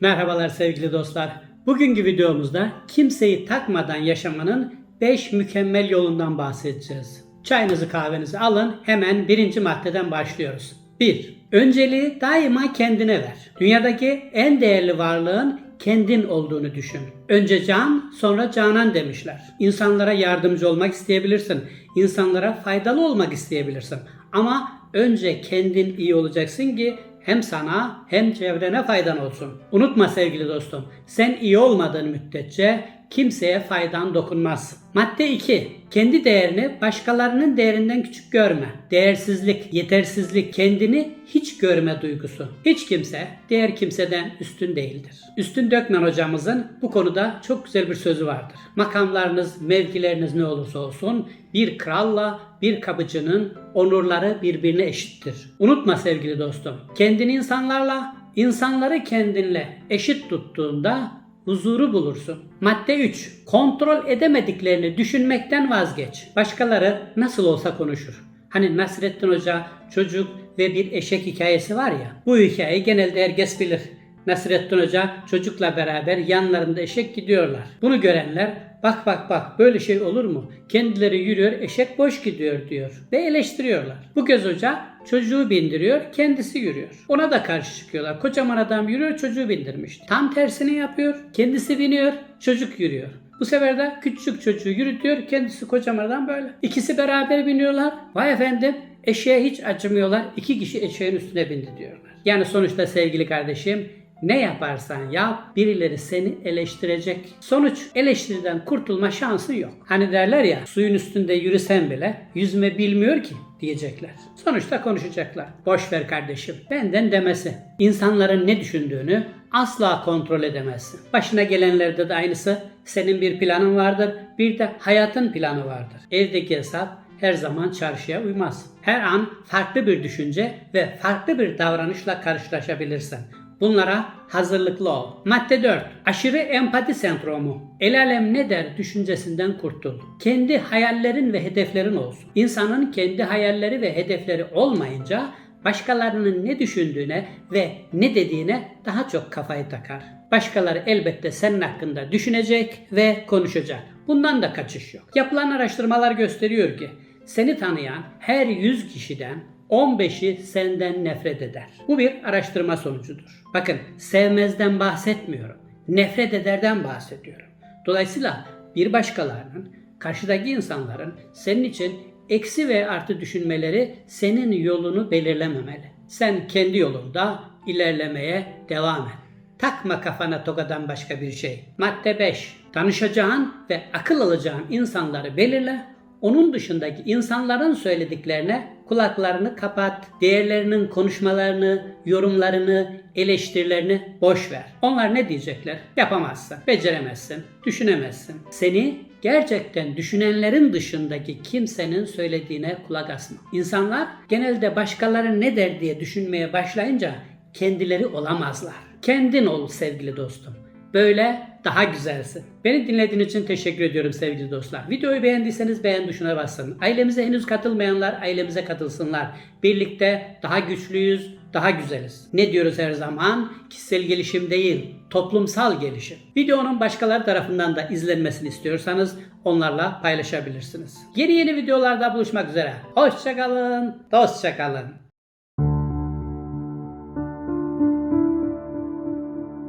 Merhabalar sevgili dostlar. Bugünkü videomuzda kimseyi takmadan yaşamanın 5 mükemmel yolundan bahsedeceğiz. Çayınızı kahvenizi alın hemen birinci maddeden başlıyoruz. 1. Önceliği daima kendine ver. Dünyadaki en değerli varlığın kendin olduğunu düşün. Önce can, sonra canan demişler. İnsanlara yardımcı olmak isteyebilirsin. İnsanlara faydalı olmak isteyebilirsin. Ama önce kendin iyi olacaksın ki hem sana hem çevrene faydan olsun. Unutma sevgili dostum, sen iyi olmadığın müddetçe kimseye faydan dokunmaz. Madde 2. Kendi değerini başkalarının değerinden küçük görme. Değersizlik, yetersizlik, kendini hiç görme duygusu. Hiç kimse diğer kimseden üstün değildir. Üstün Dökmen hocamızın bu konuda çok güzel bir sözü vardır. Makamlarınız, mevkileriniz ne olursa olsun bir kralla bir kapıcının onurları birbirine eşittir. Unutma sevgili dostum. Kendini insanlarla, insanları kendinle eşit tuttuğunda huzuru bulursun. Madde 3. Kontrol edemediklerini düşünmekten vazgeç. Başkaları nasıl olsa konuşur. Hani Nasrettin Hoca çocuk ve bir eşek hikayesi var ya. Bu hikayeyi genelde herkes bilir. Nasrettin Hoca çocukla beraber yanlarında eşek gidiyorlar. Bunu görenler bak bak bak böyle şey olur mu? Kendileri yürüyor eşek boş gidiyor diyor ve eleştiriyorlar. Bu kez hoca çocuğu bindiriyor kendisi yürüyor. Ona da karşı çıkıyorlar. Kocaman adam yürüyor çocuğu bindirmiş. Tam tersini yapıyor kendisi biniyor çocuk yürüyor. Bu sefer de küçük çocuğu yürütüyor kendisi kocaman adam böyle. İkisi beraber biniyorlar. Vay efendim eşeğe hiç acımıyorlar. İki kişi eşeğin üstüne bindi diyorlar. Yani sonuçta sevgili kardeşim ne yaparsan yap birileri seni eleştirecek. Sonuç eleştiriden kurtulma şansın yok. Hani derler ya suyun üstünde yürüsen bile yüzme bilmiyor ki diyecekler. Sonuçta konuşacaklar. Boş ver kardeşim. Benden demesi. İnsanların ne düşündüğünü asla kontrol edemezsin. Başına gelenlerde de aynısı. Senin bir planın vardır, bir de hayatın planı vardır. Evdeki hesap her zaman çarşıya uymaz. Her an farklı bir düşünce ve farklı bir davranışla karşılaşabilirsin. Bunlara hazırlıklı ol. Madde 4. Aşırı empati sendromu. El alem ne der düşüncesinden kurtul. Kendi hayallerin ve hedeflerin olsun. İnsanın kendi hayalleri ve hedefleri olmayınca başkalarının ne düşündüğüne ve ne dediğine daha çok kafayı takar. Başkaları elbette senin hakkında düşünecek ve konuşacak. Bundan da kaçış yok. Yapılan araştırmalar gösteriyor ki seni tanıyan her 100 kişiden 15'i senden nefret eder. Bu bir araştırma sonucudur. Bakın sevmezden bahsetmiyorum. Nefret ederden bahsediyorum. Dolayısıyla bir başkalarının, karşıdaki insanların senin için eksi ve artı düşünmeleri senin yolunu belirlememeli. Sen kendi yolunda ilerlemeye devam et. Takma kafana tokadan başka bir şey. Madde 5. Tanışacağın ve akıl alacağın insanları belirle. Onun dışındaki insanların söylediklerine kulaklarını kapat. Diğerlerinin konuşmalarını, yorumlarını, eleştirilerini boş ver. Onlar ne diyecekler? Yapamazsın, beceremezsin, düşünemezsin. Seni gerçekten düşünenlerin dışındaki kimsenin söylediğine kulak asma. İnsanlar genelde başkaları ne der diye düşünmeye başlayınca kendileri olamazlar. Kendin ol sevgili dostum. Böyle daha güzelsin. Beni dinlediğiniz için teşekkür ediyorum sevgili dostlar. Videoyu beğendiyseniz beğen tuşuna basın. Ailemize henüz katılmayanlar ailemize katılsınlar. Birlikte daha güçlüyüz, daha güzeliz. Ne diyoruz her zaman? Kişisel gelişim değil, toplumsal gelişim. Videonun başkaları tarafından da izlenmesini istiyorsanız onlarla paylaşabilirsiniz. Yeni yeni videolarda buluşmak üzere. Hoşçakalın, dostça kalın.